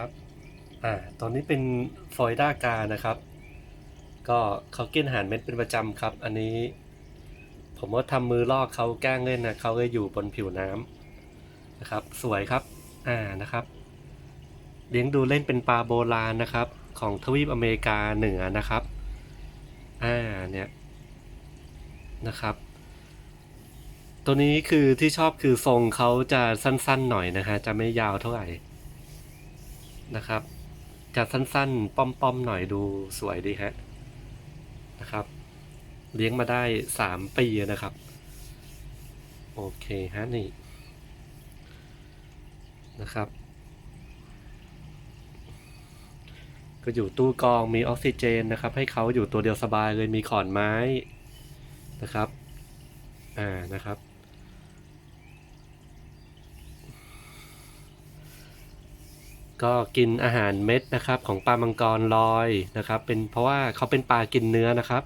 ครับอ่าตอนนี้เป็นฟลอยด้ากานะครับ ก็เขากินอาหารเม็ดเป็นประจำครับ อันนี้ ผมว่าทำมือลอกเขาแกล้งเล่นนะเขาก็อยู่บนผิวน้ำนะครับ สวยครับอ่านะครับ เลี้ยงดูเล่นเป็นปลาโบราณนะครับ ของทวีปอเมริกาเหนือนะครับอ่าเนี่ยนะครับ ตัวนี้คือที่ชอบคือทรงเขาจะสั้นๆหน่อยนะฮะจะไม่ยาวเท่าไหร่ นะครับ จะสั้นๆ ป้อมๆ หน่อยดูสวยดีฮะนะครับ เลี้ยงมาได้สามปีนะครับ โอเคฮะนี่นะครับ ก็อยู่ตู้กรองมีออกซิเจนนะครับ ให้เขาอยู่ตัวเดียวสบายเลยมีขอนไม้นะครับ อ่านะครับ ก็กินอาหารเม็ดนะครับ ของปลามังกรลอยนะครับ เป็นเพราะว่าเขาเป็นปลากินเนื้อนะครับ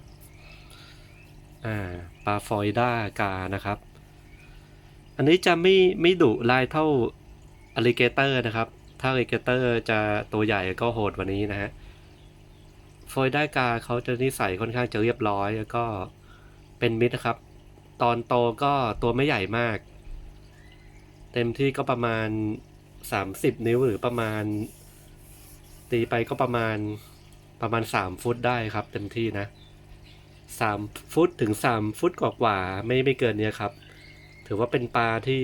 อ่าปลาฟอยด้ากานะครับ อันนี้จะไม่ไม่ดุลายเท่าอลิเกเตอร์นะครับ ถ้าอลิเกเตอร์จะตัวใหญ่ก็โหดกว่านี้นะฮะฟอยด้ากาเขาจะนิสัยค่อนข้างจะเรียบร้อยแล้วก็เป็นมิตรนะครับ ตอนโตก็ตัวไม่ใหญ่มาก เต็มที่ก็ประมาณ 30นิ้วหรือประมาณ ตีไปก็ประมาณประมาณ3ฟุตได้ครับเต็มที่นะ3ฟุตถึง3ฟุตกว่าๆไม่ไม่เกินเนี้ยครับ ถือว่าเป็นปลาที่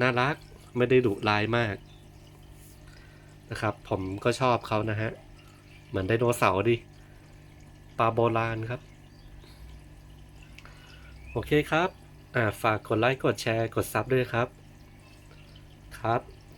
น่ารักไม่ได้ดุร้ายมากนะครับ ผมก็ชอบเขานะฮะ เหมือนไดโนเสาร์ดิปลาโบราณครับ โอเคครับ อ่าฝากกดไลค์กดแชร์กดซับด้วยครับ ครับ